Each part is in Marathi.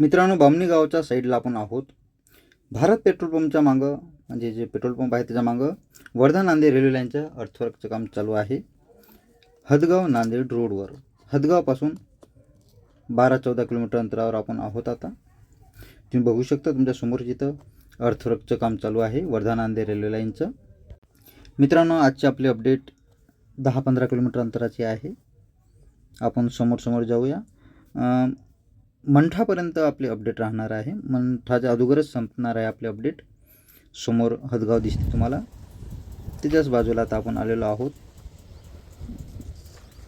मित्रांनो बामणी गावच्या साईडला आपण आहोत. भारत पेट्रोल पंपच्या मागं म्हणजे जे पेट्रोल पंप आहे त्याच्या मागं वर्धा नांदेड रेल्वे लाईनच्या अर्थवर्कचं काम चालू आहे. हदगाव नांदेड रोडवर. हदगावपासून बारा चौदा किलोमीटर अंतरावर आपण आहोत आता. तुम्ही बघू शकता तुमच्यासमोर जिथं अर्थवर्कचं काम चालू आहे वर्धा नांदेड रेल्वे लाईनचं. मित्रांनो आजची आपली अपडेट दहा पंधरा किलोमीटर अंतराची आहे. आपण समोर समोर जाऊया. मंठापर्यंत आपली अपडेट राहणार आहे. मंठाच्या अगोदरच संपणार आहे आपली अपडेट. समोर हदगाव दिसते तुम्हाला. त्याच्याच बाजूला आता आपण आलेलो आहोत.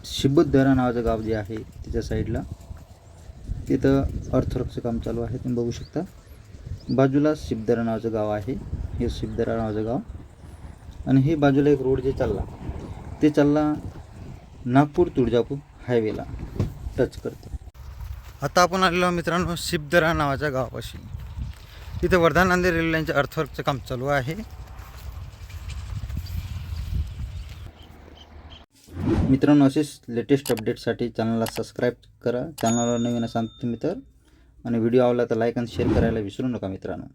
शिबुद्धरा नावाचं गाव जे आहे त्याच्या साईडला. तिथं अर्थवर्कचं काम चालू आहे तुम्ही बघू शकता. बाजूला शिबदरा नावाचं गाव आहे हे शिबदरा नावाचं गाव. आणि हे बाजूला एक रोड जे चालला ते चालला नागपूर तुळजापूर हायवेला टच करते. आता आपण आलेलो मित्रांनो शिबदरा नावाच्या गावापाशी. तिथे वर्धा नांदेड रेल्वे लाईनच्या अर्थवर्कचं काम चालू आहे. मित्रांनो असेच लेटेस्ट अपडेटसाठी चॅनलला सबस्क्राईब करा. चॅनलला नवीन असाल तुम्ही तर. आणि व्हिडिओ आवडला तर लाईक आणि शेअर करायला विसरू नका मित्रांनो.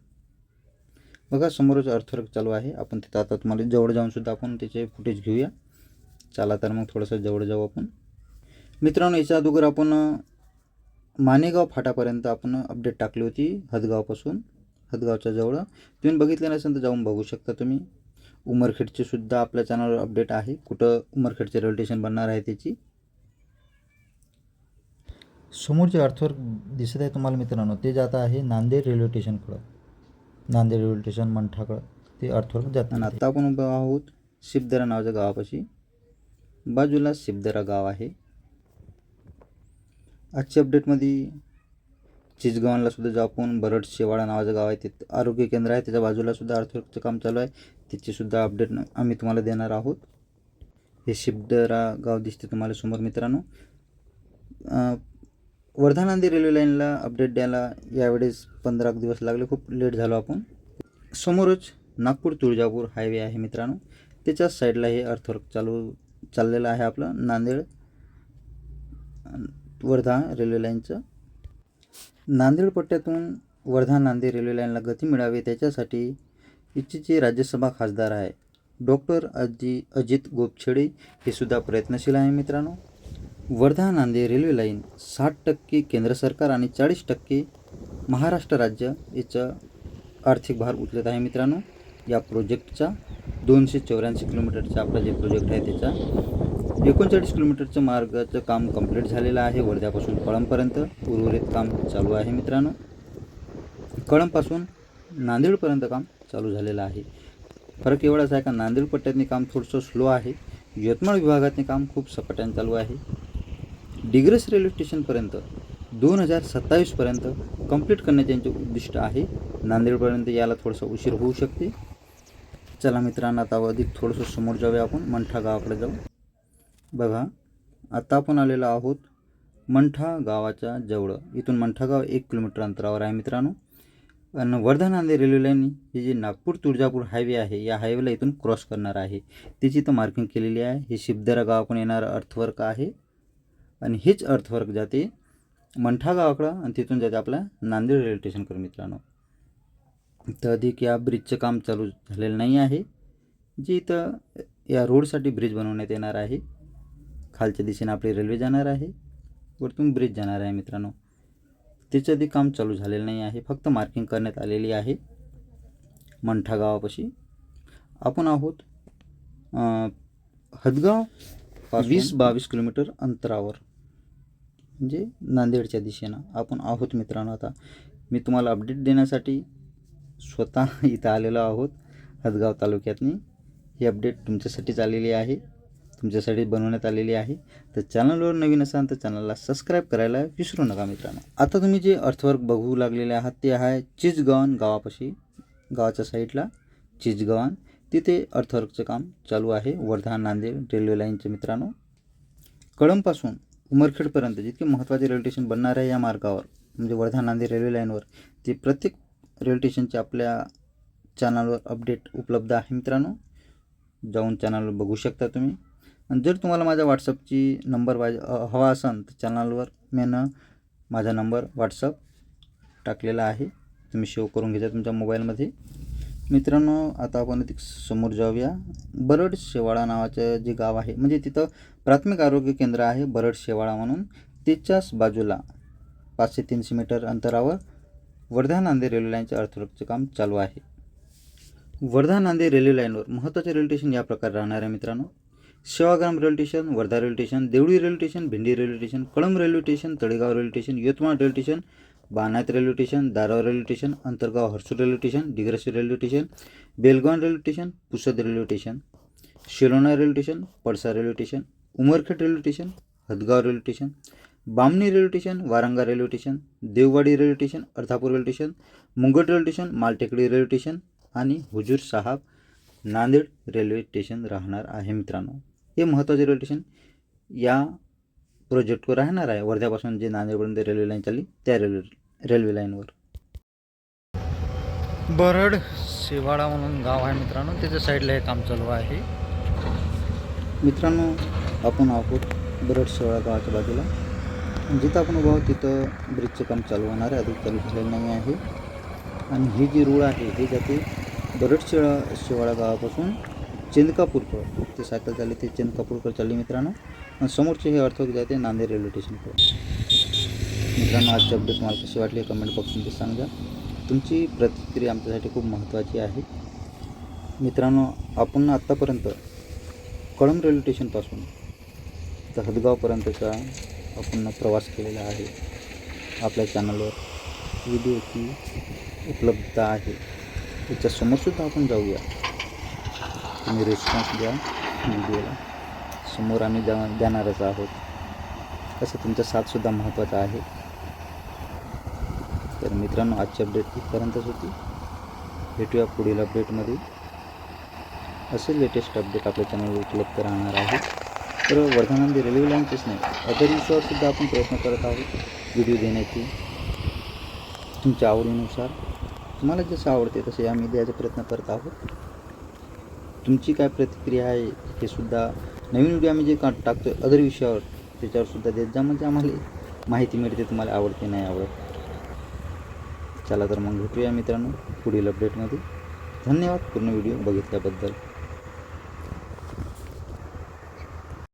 बघा समोरच अर्थवर्क चालू आहे. आपण तिथं आता तुम्हाला जवळ जाऊनसुद्धा आपण त्याचे फुटेज घेऊया. चला तर मग थोडंसं जवळ जाऊ आपण. मित्रांनो याच्या अगोदर आपण मानेगाव फाटापर्यंत आपण अपडेट टाकली होती हदगावपासून हदगावच्या जवळ. तुम्ही बघितलं नसेल तर जाऊन बघू शकता तुम्ही. उमरखेडचे सुद्धा आपल्या चॅनलवर अपडेट आहे. कुठं उमरखेडचे रेल्वे स्टेशन बनणार आहे त्याची? समोरचे अर्थवर्क दिसत आहे तुम्हाला मित्रांनो. ते जात आहे नांदेड रेल्वे स्टेशनकडं नांदेड रेल्वे स्टेशन मंठाकडं. ते अर्थवर्क जात आणि आता आपण उभं आहोत शिबदरा नावाच्या गावापाशी. बाजूला शिबदरा गाव आहे. आजच्या अपडेटमध्ये चिचगावांना सुद्धा जाऊ आपण. बरड शेवाळा नावाचं गाव आहे. तिथं आरोग्य केंद्र आहे. त्याच्या बाजूला सुद्धा अर्थवर्कचं काम चालू आहे. त्याची सुद्धा अपडेट आम्ही तुम्हाला देणार आहोत. हे शिबडरा गाव दिसते तुम्हाला समोर मित्रांनो. वर्धा नांदेड रेल्वे लाईनला अपडेट द्यायला यावेळेस पंधरा दिवस लागले. खूप लेट झालो आपण. समोरच नागपूर तुळजापूर हायवे आहे मित्रांनो. त्याच्याच साईडला हे अर्थवर्क चालू चाललेलं आहे आपलं. नांदेड. वर्धा रेल्वे लाईनचं. नांदेड पट्ट्यातून वर्धा नांदेड रेल्वे लाईनला गती मिळावी त्याच्यासाठी इच्छेचे राज्यसभा खासदार आहे. डॉक्टर अजी अजित गोपछेडे हे सुद्धा प्रयत्नशील आहे मित्रांनो. वर्धा नांदेड रेल्वे लाईन साठ टक्के केंद्र सरकार आणि चाळीस टक्के महाराष्ट्र राज्य याचं आर्थिक भार उचलत आहे मित्रांनो. या प्रोजेक्टचा दोनशे चौऱ्याऐंशी किलोमीटरचा आपला जे प्रोजेक्ट आहे त्याचा एकोणचाळीस किलोमीटरचं मार्गाचं काम कंप्लीट झालेलं आहे वर्ध्यापासून कळंबपर्यंत. उर्वरित काम चालू आहे मित्रांनो. कळंबपासून नांदेडपर्यंत काम चालू झालेलं आहे. फरक एवढाच आहे का नांदेड पट्ट्यातनी काम थोडंसं स्लो आहे. यवतमाळ विभागातनी काम खूप सपाट्याने चालू आहे. डिग्रस रेल्वे स्टेशनपर्यंत दोन हजार सत्तावीसपर्यंत कंप्लीट करण्याचे यांचे उद्दिष्ट आहे. नांदेडपर्यंत याला थोडंसं उशीर होऊ शकते. चला मित्रांनो आता अधिक थोडंसं समोर जाऊया आपण मंठा गावाकडे जाऊ. बघा आता आपण आलेलो आहोत मंठा गावाच्या जवळ. इथून मंठा गाव एक किलोमीटर अंतरावर आहे मित्रांनो. आणि वर्धा नांदेड रेल्वे लाईन ही जी नागपूर तुळजापूर हायवे आहे या हायवेला इथून क्रॉस करणार आहे. तिची इथं मार्किंग केलेली आहे. हे शिबदरा गावाकडून येणारं अर्थवर्क आहे. आणि हेच अर्थवर्क जाते मंठा गावाकडं आणि तिथून जाते आपल्या नांदेड रेल्वे स्टेशनकडे मित्रांनो. तर अधिक या ब्रिजचं काम चालू झालेलं नाही आहे. जे इथं या रोडसाठी ब्रिज बनवण्यात येणार आहे. खालच्या दिशेने आपली रेल्वे जाणार आहे. वरतून ब्रिज जाणार आहे मित्रांनो. त्याचं अधिक काम चालू झालेलं नाही आहे. फक्त मार्किंग करण्यात आलेली आहे. मंठा गावापाशी. आपण आहोत हदगाव वीस बावीस किलोमीटर अंतरावर. म्हणजे नांदेडच्या दिशेनं आपण आहोत मित्रांनो आता. मी तुम्हाला अपडेट देण्यासाठी स्वतः इथं आलेलो आहोत हदगाव तालुक्यातनी. ही अपडेट तुमच्यासाठीच आलेली आहे. तुमच्यासाठी बनवण्यात आलेली आहे. तर चॅनलवर नवीन असाल तर चॅनलला सबस्क्राईब करायला विसरू नका मित्रांनो. आता तुम्ही जे अर्थवर्क बघू लागलेले आहात ते आहे चिजगवन गावापाशी गावाच्या साईडला चिजगवन तिथे अर्थवर्कचं काम चालू आहे. वर्धा नांदेड रेल्वे लाईनचे मित्रांनो. कळंबपासून उमरखेडपर्यंत जितके महत्त्वाचे रेल्वे स्टेशन बनणार आहे या मार्गावर म्हणजे वर्धा नांदेड रेल्वे लाईनवर ते प्रत्येक रेल्वे स्टेशनचे आपल्या चॅनलवर अपडेट उपलब्ध आहे मित्रांनो. जाऊन चॅनलवर बघू शकता तुम्ही. आणि जर तुम्हाला माझ्या व्हॉट्सअपची नंबर पाहिजे हवा असेल तर चॅनलवर मेनं माझा नंबर व्हॉट्सअप टाकलेला आहे. तुम्ही सेव्ह करून घ्यायचा तुमच्या मोबाईलमध्ये मित्रांनो आता आपण ती समोर जाऊया. बरड शेवाळा नावाचं जे गाव आहे म्हणजे तिथं प्राथमिक आरोग्य केंद्र आहे बरड शेवाळा म्हणून. त्याच्याच बाजूला पाचशे तीनशे मीटर अंतरावर वर्धा नांदेड रेल्वे लाईनचे अर्थवर्कचे काम चालू आहे. वर्धा नांदेड रेल्वे लाईनवर महत्त्वाचे रेल्वे स्टेशन या प्रकारे राहणार आहे मित्रांनो. Sevagram railway station Wardha railway station Deoli railway station Bhindi railway station Kalamb railway station Talegaon railway station Yavatmal railway station Banayat railway station Darav railway station Antargaon Harsul railway station Digrasi railway station Belgaon railway station Pusad railway station Shirona railway station Padsa railway station Umarkhed railway station Hadgaon railway station Bamani railway station Waranga railway station Deowadi railway station Ardhapur railway station Mungat railway station Maltekdi railway station आणि हुजूर साहब नांदेड रेल्वे स्टेशन राहणार आहे मित्रांनो हे महत्त्वाचे रेल्वे स्टेशन या प्रोजेक्टवर राहणार आहे. वर्ध्यापासून जे नांदेडपर्यंत रेल्वे लाईन चालली त्या रेल्वे रेल्वे लाईनवर बरड शेवाळा म्हणून गाव आहे मित्रांनो. त्याच्या साईडला हे काम चालू आहे. मित्रांनो आपण आहोत बरड शेवाळा गावाच्या बाजूला. जिथं आपण उभा आहोत तिथं ब्रिजचं काम चालू होणार आहे. अजून चालू झालेलं नाही आहे. आणि ही जी रूळ आहे हे जाते बरड शेवाळा गावापासून चेंदकापूरकर. ते सायकल चालली ते चेंदकापूरकर चालली मित्रांनो. आणि समोरचे हे अर्थक जाते नांदेड रेल्वे स्टेशनकडे मित्रांनो आजची अपडेट तुम्हाला कशी वाटली कमेंट बॉक्समध्ये सांगा. तुमची प्रतिक्रिया आमच्यासाठी खूप महत्त्वाची आहे. मित्रांनो आपण आत्तापर्यंत कळंब रेल्वे स्टेशनपासून तर हदगावपर्यंतचा आपण प्रवास केलेला आहे. आपल्या चॅनलवर व्हिडिओची उपलब्धता आहे. त्याच्यासमोरसुद्धा आपण जाऊया. तुम्ही रिस्पॉन्स द्या. मीडियाला समोर आम्ही जा देणारच आहोत. तसं तुमचा साथसुद्धा महत्त्वाचा आहे. तर मित्रांनो आजची अपडेट इथपर्यंतच होती. भेटूया पुढील अपडेटमध्ये असे लेटेस्ट अपडेट आपल्या चॅनलवर उपलब्ध राहणार आहे. तर वर्धानंदी रेल्वे लाईनचेच नाही अदर सुद्धा आपण प्रयत्न करत आहोत. व्हिडिओ देण्याची. तुमच्या आवडीनुसार. तुम्हाला जसं आवडते तसे आम्ही द्यायचा प्रयत्न करत आहोत. तुमची काय प्रतिक्रिया आहे हे सुद्धा नवीन व्हिडिओ आम्ही जे का टाकतो अदर विषयावर त्याच्यावर सुद्धा देत जा. म्हणजे आम्हाला माहिती मिळते तुम्हाला आवडते नाही आवडत. चला तर मग भेटूया मित्रांनो पुढील अपडेटमध्ये धन्यवाद. पूर्ण व्हिडिओ बघितल्याबद्दल.